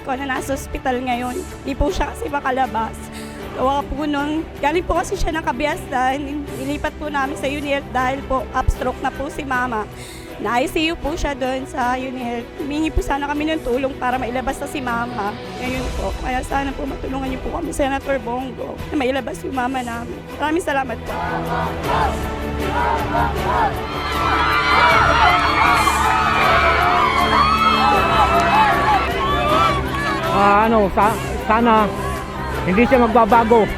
ko na nasa ospital ngayon. Hindi po siya kasi makalabas. Gawa po nun, galing po kasi siya ng kabiyasan, ilipat po namin sa UNIL dahil po upstroke na po si mama. Na-ICU po siya doon sa UNIL. Humingi po sana kami ng tulong para mailabas na si mama. Ngayon po, kaya sana po matulungan niyo po kami, Senator Bongo, na mailabas yung mama namin. Maraming salamat po. Ah, ano, sa, sana hindi siya magbabago.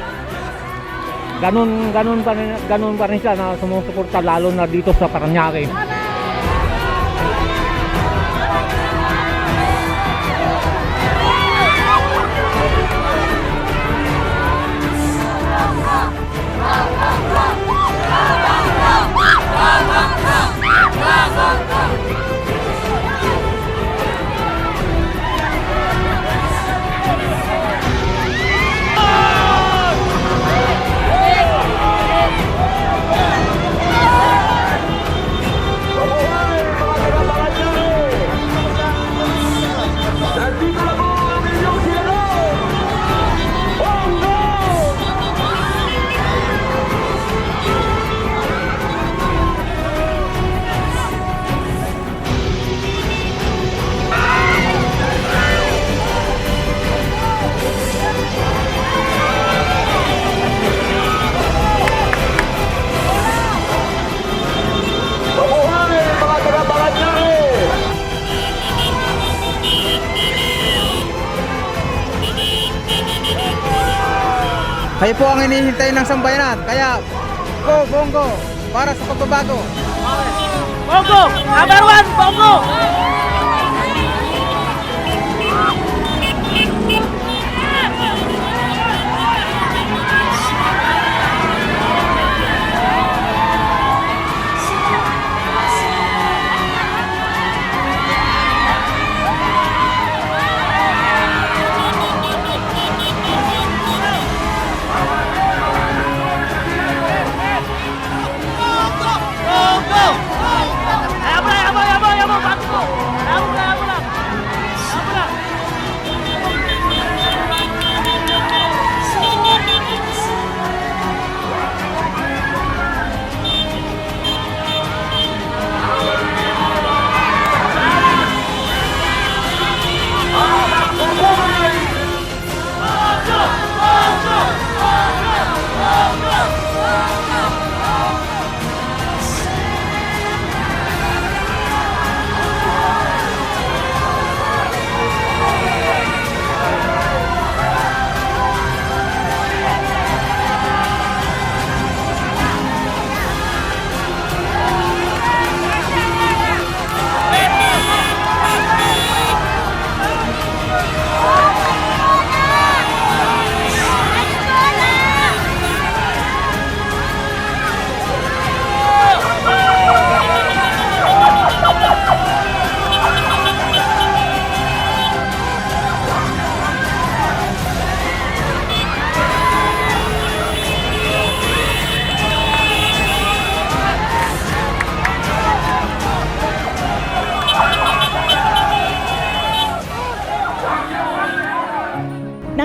Ganun, ganun pa rin, ganun pa rin siya na sumusuporta lalo na dito sa Paranaque. Kayo po ang hinihintay ng sambayanan. Kaya, go, bongo, para sa pagbabago. Bongo! Number one! Bongo!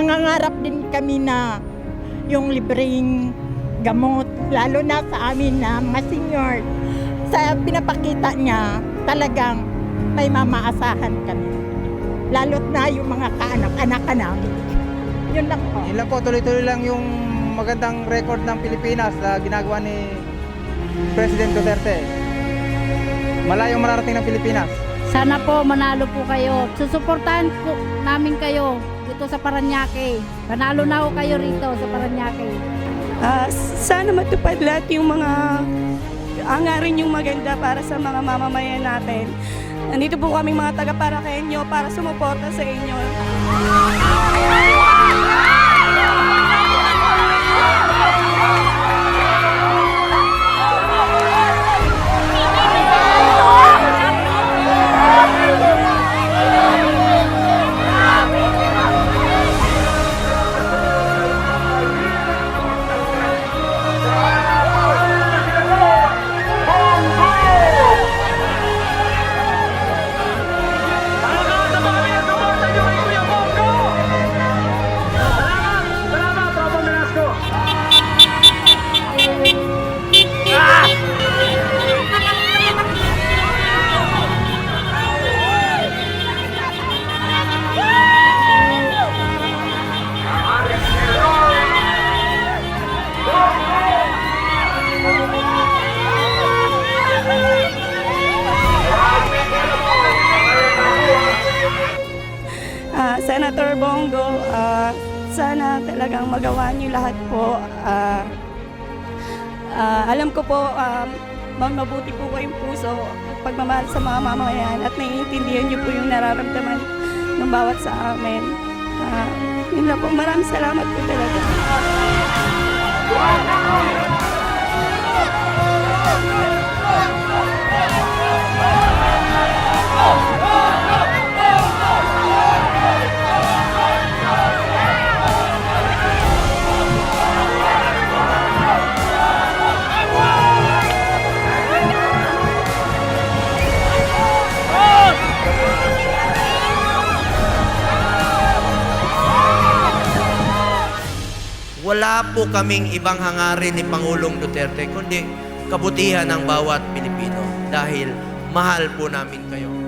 Nangangarap din kami na yung libreng gamot, lalo na sa amin na mga senior. Sa pinapakita niya, talagang may mamaasahan kami. Lalo't na yung mga kaanak-anak namin. Yun lang po. Yun lang po, tuloy-tuloy lang yung magandang record ng Pilipinas na ginagawa ni President Duterte. Malayong mararating ng Pilipinas. Sana po manalo po kayo. Susuportahan po namin kayo dito sa Paranaque. Panalo na ho kayo rito sa Paranaque. Ah, sana matupad lahat yung mga angarin yung maganda para sa mga mamamayan natin. Nandito po kami mga taga-Parakenyo para sumuporta sa inyo. Senator Bongo, ah, sana talagang magawa niyo lahat po. Ah, ah, alam ko po, um, mabuti po kayong puso, pagmamahal sa mga mamamayan at naiintindihan niyo po yung nararamdaman ng bawat sa amin. Ah, yun lang po, maraming salamat po talaga. Wala po kaming ibang hangarin ni Pangulong Duterte, kundi kabutihan ng bawat Pilipino dahil mahal po namin kayo.